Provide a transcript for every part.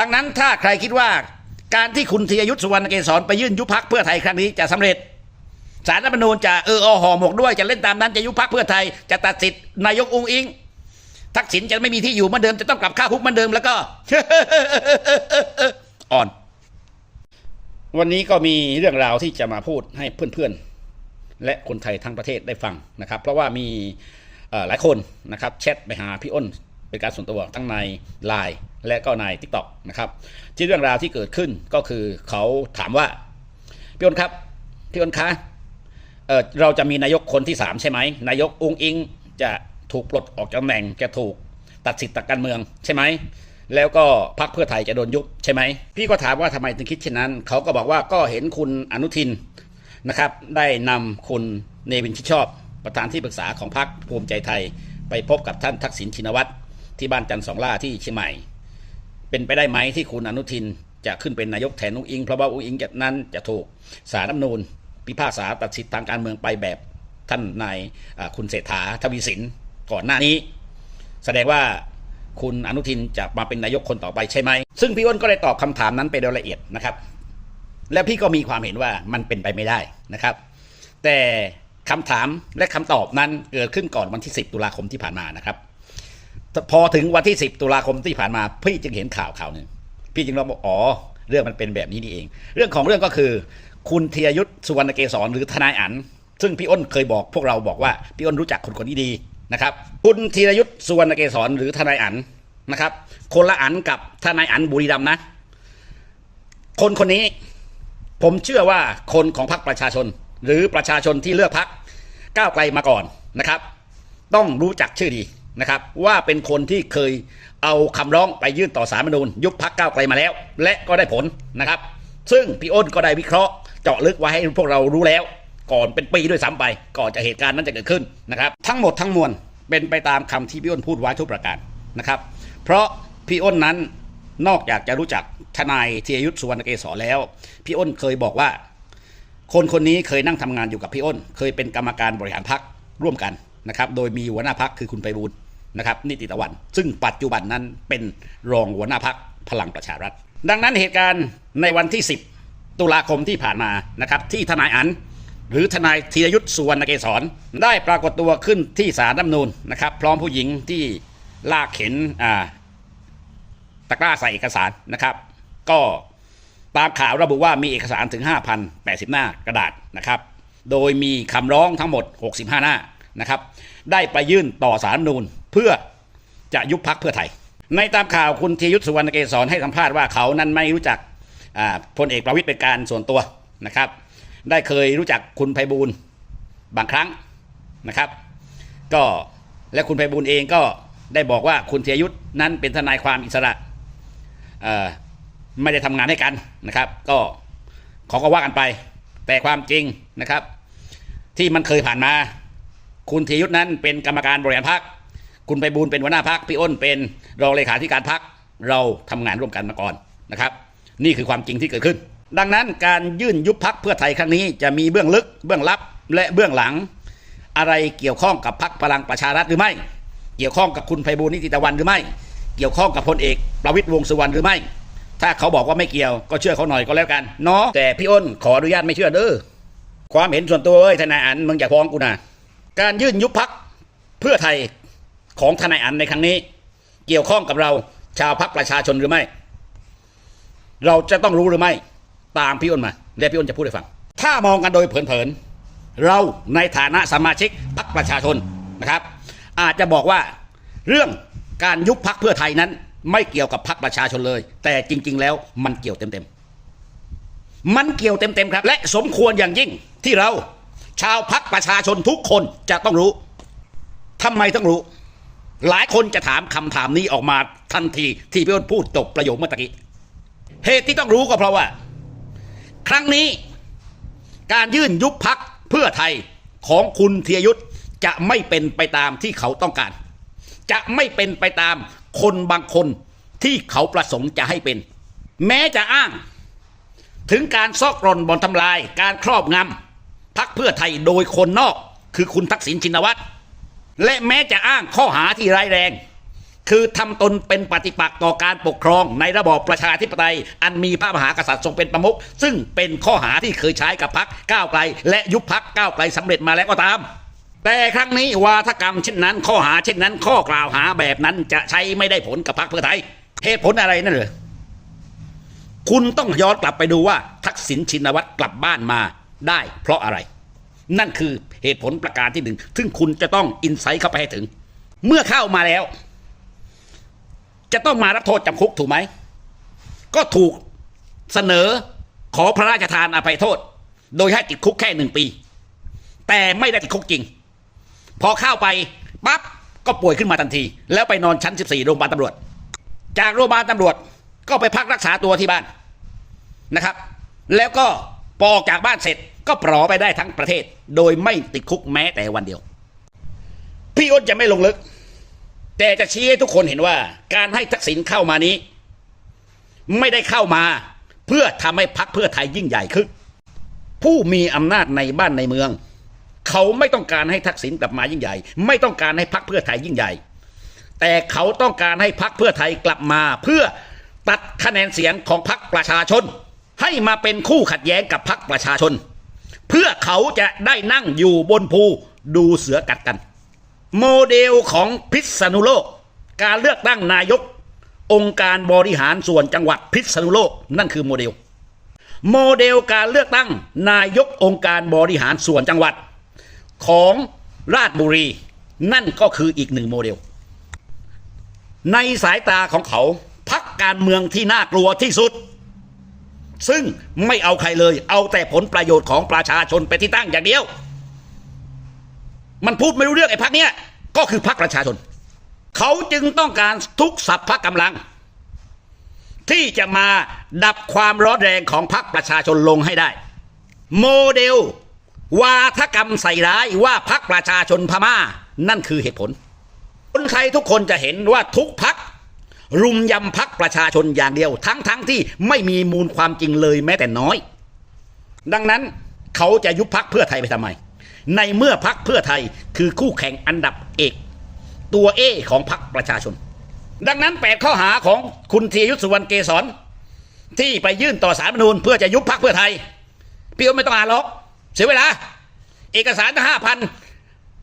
ดังนั้นถ้าใครคิดว่าการที่คุณธีรยุทธสุวรรณเกษรไปยื่นยุบพักเพื่อไทยครั้งนี้จะสำเร็จสารรัฐมนูญจะเอออห่อหมกด้วยจะเล่นตามนั้นจะยุบพักเพื่อไทยจะตัดสิทธิ์นายกองอิง ทักษิณจะไม่มีที่อยู่เหมือนเดิมจะต้องกลับข้าคุกเหมือนเดิมแล้วก็อ่อน วันนี้ก็มีเรื่องราวที่จะมาพูดให้เพื่อนๆ และคนไทยทั้งประเทศได้ฟังนะครับ เพราะว่ามีหลายคนนะครับแชทไปหาพี่อ้น เป็นการส่วนตัวทั้งใน Line และก็ใน t ิ k t o k นะครับที่เรื่องราวที่เกิดขึ้นก็คือเขาถามว่าพี่อ้นครับพี่อ้นคะเอ่อเราจะมีนายกคนที่สามใช่ไหมนายกองอิงจะถูกปลดออกจากตำแหน่งจะถูกตัดสิทธิ์ทางการเมืองใช่ไหมแล้วก็พรรคเพื่อไทยจะโดนยุบใช่ไหมพี่ก็ถามว่าทำไมถึงคิดเช่นนั้น เขาก็บอกว่าก็เห็นคุณอนุทินนะครับได้นำคุณเนวินชิดชอบ ประธานที่ปรึกษาของพรรคภูมิใจไทย ไปพบกับท่านทักษิณชินวัตร ที่บ้านจันทร์สองล่าที่เชียงใหม่ เป็นไปได้ไหมที่คุณอนุทินจะขึ้นเป็นนายกแทนอุ้งอิง เพราะว่าอุ้งอิงจะนั้นจะถูกสารรัฐนูญพิพากษาตัดสิทธิทางการเมืองไปแบบท่านนายคุณเศรษฐาทวีสินก่อนหน้านี้ แสดงว่าคุณอนุทินจะมาเป็นนายกคนต่อไปใช่ไหม ซึ่งพี่อ้นก็ได้ตอบคำถามนั้นไปโดยละเอียดนะครับ แล้วพี่ก็มีความเห็นว่ามันเป็นไปไม่ได้นะครับ แต่คำถามและคำตอบนั้นเกิดขึ้นก่อนวันที่ 10 ตุลาคมที่ผ่านมานะครับ พอถึงวันที่ 10 ตุลาคมที่ผ่านมา พี่จึงเห็นข่าวข่าวหนึ่งพี่จึงรู้ว่าอ๋อ เรื่องมันเป็นแบบนี้นี่เอง เรื่องของเรื่องก็คือ คุณธีรยุทธสุวรรณเกษรหรือทนายอันซึ่งพี่อ้นเคยบอกพวกเราบอกว่าพี่อ้นรู้จักคนคนนี้ดีนะครับ คุณธีรยุทธสุวรรณเกษรหรือทนายอันนะครับ คนละอันกับทนายอันบุรีรัมนะ คนคนนี้ ผมเชื่อว่าคนของพรรคประชาชน หรือประชาชนที่เลือกพรรคก้าวไกลมาก่อนนะครับ ต้องรู้จักชื่อดี นะครับว่าเป็นคนที่เคยเอาคำร้องไปยื่นต่อสารมนูญยุบพักก้าวไกลมาแล้ว และก็ได้ผลนะครับ ซึ่งพี่อ้นก็ได้วิเคราะห์เจาะลึกไว้ให้พวกเรารู้แล้ว ก่อนเป็นปีด้วยซ้ำไป ก่อนจะเหตุการณ์นั้นจะเกิดขึ้นนะครับทั้งหมดทั้งมวลเป็นไปตามคำที่พี่อ้นพูดไว้ทุกประการนะครับ เพราะพี่อ้นนั้นนอกจากจะรู้จักทนายธีรยุทธสุวรรณเกษรแล้ว พี่อ้นเคยบอกว่า คนคนนี้เคยนั่งทำงานอยู่กับพี่อ้น เคยเป็นกรรมการบริหารพักร่วมกันนะครับ โดยมีหัวหน้าพักคือคุณไปบูล นะครับนิติตะวัน ซึ่งปัจจุบันนั้นเป็นรองหัวหน้าพักพลังประชารัฐ ดังนั้นเหตุการณ์ในวันที่ 10 ตุลาคมที่ผ่านมานะครับที่ทนายอันหรือทนายธีรยุทธ์สุวรรณเกษรได้ปรากฏตัวขึ้นที่ศาลรัฐนูญนะครับพร้อมผู้หญิงที่ลากเข็นตะกร้าใส่เอกสารนะครับ ก็ตามข่าวระบุว่ามีเอกสารถึง 5,080 หน้ากระดาษนะครับ โดยมีคำร้องทั้งหมด 65 หน้านะครับ ได้ไปยื่นต่อสารรัฐธรรมนูญ เพื่อจะยุบพักเพื่อไทย ในตามข่าวคุณธียุทธสุวรรณเกษรให้สัมภาษณ์ว่าเขานั้นไม่รู้จักพลเอกประวิตยเป็นการส่วนตัวนะครับ ได้เคยรู้จักคุณไพบูลย์บางครั้งนะครับ ก็และคุณไพบูลย์เองก็ได้บอกว่าคุณธีรยุทธนั้นเป็นทนายความอิสระไม่ได้ทำงานให้กันนะครับ ก็เขอก็ว่ากันไป แต่ความจริงนะครับ ที่มันเคยผ่านมา คุณธีรยุทธนั้นเป็นกรรมการบริหารพักคุ คุณไปบูลเป็นหัวหน้าพักพี่อ้นเป็นรองเลขาธิการพักเราทำงานร่วมกันมาก่อนนะครับ นี่คือความจริงที่เกิดขึ้น ดังนั้นการยื่นยุบพักเพื่อไทยครั้งนี้จะมีเบื้องลึก เบื้องลับ และเบื้องหลัง อะไรเกี่ยวข้องกับพักพลังประชารัฐหรือไม่ เกี่ยวข้องกับคุณไพบูลนิติตะวันหรือไม่ เกี่ยวข้องกับพลเอกประวิตยวงสุวรรณหรือไม่ ถ้าเขาบอกว่าไม่เกี่ยวก็เชื่อเขาหน่อยก็แล้วกันเนาะแต่พี่อ้นขออนุญาตไม่เชื่อเด้อความเห็นส่วนตัวเอ้ยทนายอันมึงอย่าฟ้องกูนะการยื่นยุบพักเพื่อไทย ของทนายอันในครั้งนี้ เกี่ยวข้องกับเราชาวพักประชาชนหรือไม่ เราจะต้องรู้หรือไม่ ตามพี่อ้นมาและพี่อ้นจะพูดให้ฟัง ถ้ามองกันโดยเผินๆเราในฐานะสมาชิกพักประชาชนนะครับ อาจจะบอกว่าเรื่องการยุบพักเพื่อไทยนั้น ไม่เกี่ยวกับพักประชาชนเลย แต่จริง ๆ แล้วมันเกี่ยวเต็มๆมันเกี่ยวเต็มๆครับ และสมควรอย่างยิ่งที่เราชาวพักประชาชนทุกคนจะต้องรู้ทำไมต้องรู้ หลายคนจะถามคำถามนี้ออกมาทันทีที่พี่อ้นพูดจบประโยคเมื่อกี้เหตุที่ต้องรู้ก็เพราะว่า ครั้งนี้การยื่นยุบพักเพื่อไทยของคุณเทียยุทธจะไม่เป็นไปตามที่เขาต้องการ จะไม่เป็นไปตามคนบางคนที่เขาประสงค์จะให้เป็น แม้จะอ้าง ถึงการซอกกร่อนบ่อนทำลาย การครอบงำพักเพื่อไทยโดยคนนอก คือคุณทักษิณชินวัตร และแม้จะอ้างข้อหาที่ร้ายแรง คือทำตนเป็นปฏิปักษ์ต่อการปกครองในระบอบประชาธิปไตย อันมีพระมหากษัตริย์ทรงเป็นประมุขซึ่งเป็นข้อหาที่เคยใช้กับพักก้าวไกล และยุบพักก้าวไกลสำเร็จมาแล้วก็ตาม แต่ครั้งนี้วาทกรรมเช่นนั้น ข้อหาเช่นนั้น ข้อกล่าวหาแบบนั้นจะใช้ไม่ได้ผลกับพรรคเพื่อไทยเหตุผลอะไรนั่นเหรอคุณต้องย้อนกลับไปดูว่าทักษิณชินวัตรกลับบ้านมาได้เพราะอะไร นั่นคือเหตุผลประการที่หนึ่งซึ่งคุณจะต้องอินไซต์เข้าไปให้ถึง เมื่อเข้ามาแล้ว จะต้องมารับโทษจำคุกถูกไหม ก็ถูกเสนอขอพระราชทานอภัยโทษ โดยให้ติดคุกแค่หนึ่งปี แต่ไม่ได้ติดคุกจริง พอเข้าไปปั๊บก็ป่วยขึ้นมาทันที แล้วไปนอนชั้น 14 โรงพยาบาลตำรวจ จากโรงพยาบาลตำรวจก็ไปพักรักษาตัวที่บ้านนะครับ แล้วก็พอออกจากบ้านเสร็จ ก็ปลอไปได้ทั้งประเทศ โดยไม่ติดคุกแม้แต่วันเดียว พี่อ้นจะไม่ลงลึก แต่จะชี้ให้ทุกคนเห็นว่า การให้ทักษิณเข้ามานี้ ไม่ได้เข้ามา เพื่อทำให้พักเพื่อไทยยิ่งใหญ่ขึ้น ผู้มีอำนาจในบ้านในเมือง เขาไม่ต้องการให้ทักษิณกลับมายิ่งใหญ่ ไม่ต้องการให้พักเพื่อไทยยิ่งใหญ่ แต่เขาต้องการให้พักเพื่อไทยกลับมาเพื่อตัดคะแนนเสียงของพักประชาชน ให้มาเป็นคู่ขัดแย้งกับพักประชาชน เพื่อเขาจะได้นั่งอยู่บนภูดูเสือกัดกัน โมเดลของพิษณุโลก การเลือกตั้งนายก องค์การบริหารส่วนจังหวัดพิษณุโลกนั่นคือโมเดล โมเดลการเลือกตั้งนายกองค์การบริหารส่วนจังหวัด ของราชบุรี นั่นก็คืออีกหนึ่งโมเดล ในสายตาของเขาพักการเมืองที่น่ากลัวที่สุด ซึ่งไม่เอาใครเลย เอาแต่ผลประโยชน์ของประชาชนไปที่ตั้งอย่างเดียว มันพูดไม่รู้เรื่องไอ้พักเนี้ยก็คือพักประชาชน เขาจึงต้องการทุกสัพพะกำลัง ที่จะมาดับความร้อนแรงของพรรคประชาชนลงให้ได้ โมเดล วาทกรรมใส่ร้ายว่าพรรคประชาชนพม่า นั่นคือเหตุผลคนไทยทุกคนจะเห็นว่าทุกพัก รุมยำพักประชาชนอย่างเดียว ทั้งทั้งที่ไม่มีมูลความจริงเลยแม้แต่น้อย ดังนั้นเขาจะยุบพักเพื่อไทยไปทำไม ในเมื่อพักเพื่อไทยคือคู่แข่งอันดับเอก ตัวเอของพักประชาชน ดังนั้นแปดข้อหาของคุณธียุทธสุวรรณเกษรที่ไปยื่นต่อสารมนูญเพื่อจะยุบพักเพื่อไทยพี่อ้ไม่ต้องอ่านหรอกเสียเวลา เอกสารตั้งห้าพัน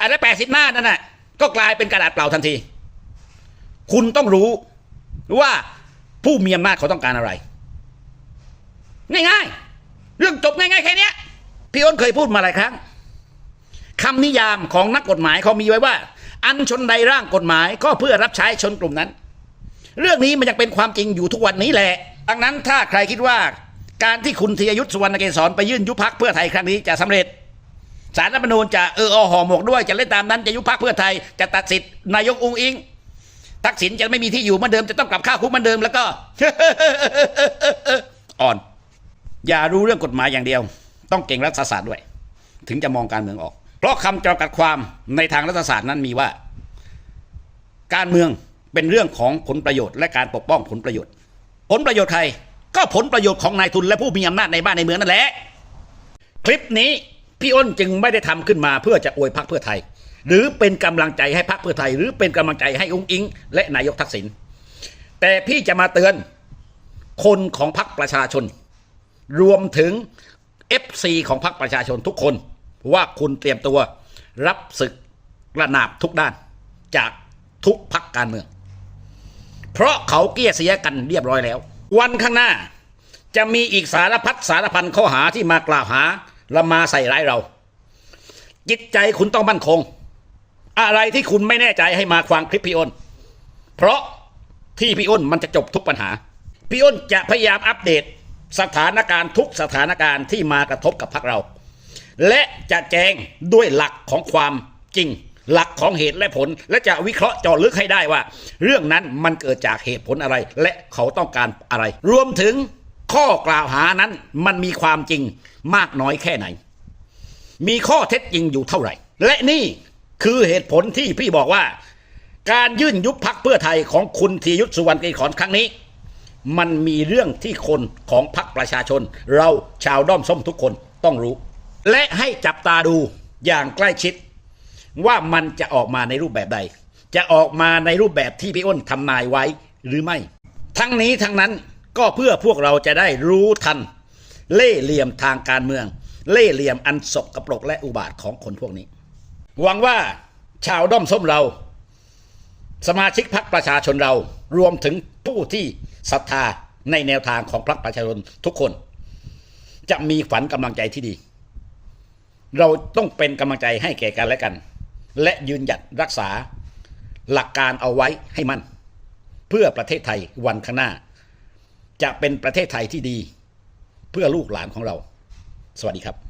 อะไรแปดสิบหน้านั่นน่ะก็กลายเป็นกระดาษเปล่าทันที คุณต้องรู้ ว่าผู้มีอำนาจเขาต้องการอะไร ง่ายๆ เรื่องจบง่ายๆแค่นี้พี่อ้นเคยพูดมาหลายครั้งคำนิยามของนักกฎหมายเขามีไว้ว่า อันชนใดร่างกฎหมายก็เพื่อรับใช้ชนกลุ่มนั้น เรื่องนี้มันยังเป็นความจริงอยู่ทุกวันนี้แหละ ดังนั้นถ้าใครคิดว่า การที่คุณธีรยุทธสุวรรณเกษรไปยื่นยุบพักเพื่อไทยครั้งนี้จะสำเร็จสารรัฐมนูญจะเอออห่อหมกด้วยจะเล่นตามนั้นจะยุบพักเพื่อไทยจะตัดสิทธินายกองอิง ทักษิณจะไม่มีที่อยู่เหมือนเดิมจะต้องกลับข้าคุกเหมือนเดิมแล้วก็อ่อน อย่ารู้เรื่องกฎหมายอย่างเดียว ต้องเก่งรัฐศาสตร์ด้วย ถึงจะมองการเมืองออก เพราะคำจำกัดความในทางรัฐศาสตร์นั้นมีว่า การเมืองเป็นเรื่องของผลประโยชน์และการปกป้องผลประโยชน์ ผลประโยชน์ใคร ก็ผลประโยชน์ของนายทุนและผู้มีอำนาจในบ้านในเมืองนั่นแหละ คลิปนี้พี่อ้นจึงไม่ได้ทำขึ้นมาเพื่อจะอวยพักเพื่อไทย หรือเป็นกำลังใจให้พักเพื่อไทย หรือเป็นกำลังใจให้องค์อิง และนายกทักษิณแต่พี่จะมาเตือนคนของพักประชาชน รวมถึง FC ของพรรคประชาชนทุกคน ว่าคุณเตรียมตัวรับศึกระนาบทุกด้านจากทุกพรรคการเมือง เพราะเขาเกลี้ยเสียกันเรียบร้อยแล้ว วันข้างหน้าจะมีอีกสารพัดสารพันข้อหาที่มากล่าวหาและมาใส่ร้ายเรา จิตใจคุณต้องมั่นคง อะไรที่คุณไม่แน่ใจให้มาฟังคลิปพี่อ้น เพราะที่พี่อ้นมันจะจบทุกปัญหา พี่อ้นจะพยายามอัปเดตสถานการณ์ทุกสถานการณ์ที่มากระทบกับพรรคเรา และจะแจงด้วยหลักของความจริง หลักของเหตุและผล และจะวิเคราะห์เจาะลึกให้ได้ว่า เรื่องนั้นมันเกิดจากเหตุผลอะไร และเขาต้องการอะไร รวมถึงข้อกล่าวหานั้นมันมีความจริงมากน้อยแค่ไหน มีข้อเท็จจริงอยู่เท่าไหร่ และนี่ คือเหตุผลที่พี่บอกว่า การยื่นยุบพักเพื่อไทยของคุณธีรยุทธสุวรรณเกษรครั้งนี้ มันมีเรื่องที่คนของพรรคประชาชน เราชาวด้อมส้มทุกคนต้องรู้ และให้จับตาดูอย่างใกล้ชิด ว่ามันจะออกมาในรูปแบบใด จะออกมาในรูปแบบที่พี่อ้นทำนายไว้หรือไม่ ทั้งนี้ทั้งนั้นก็เพื่อพวกเราจะได้รู้ทัน เล่เหลี่ยมทางการเมือง เล่เหลี่ยมอันสกกระปรกและอุบาทของคนพวกนี้ หวังว่าชาวด้อมส้มเรา สมาชิกพรรคประชาชนเรา รวมถึงผู้ที่ศรัทธาในแนวทางของพรรคประชาชนทุกคน จะมีฝันกำลังใจที่ดี เราต้องเป็นกำลังใจให้แก่กันและกัน และยืนหยัดรักษาหลักการเอาไว้ให้มั่น เพื่อประเทศไทยวันข้างหน้า จะเป็นประเทศไทยที่ดี เพื่อลูกหลานของเรา สวัสดีครับ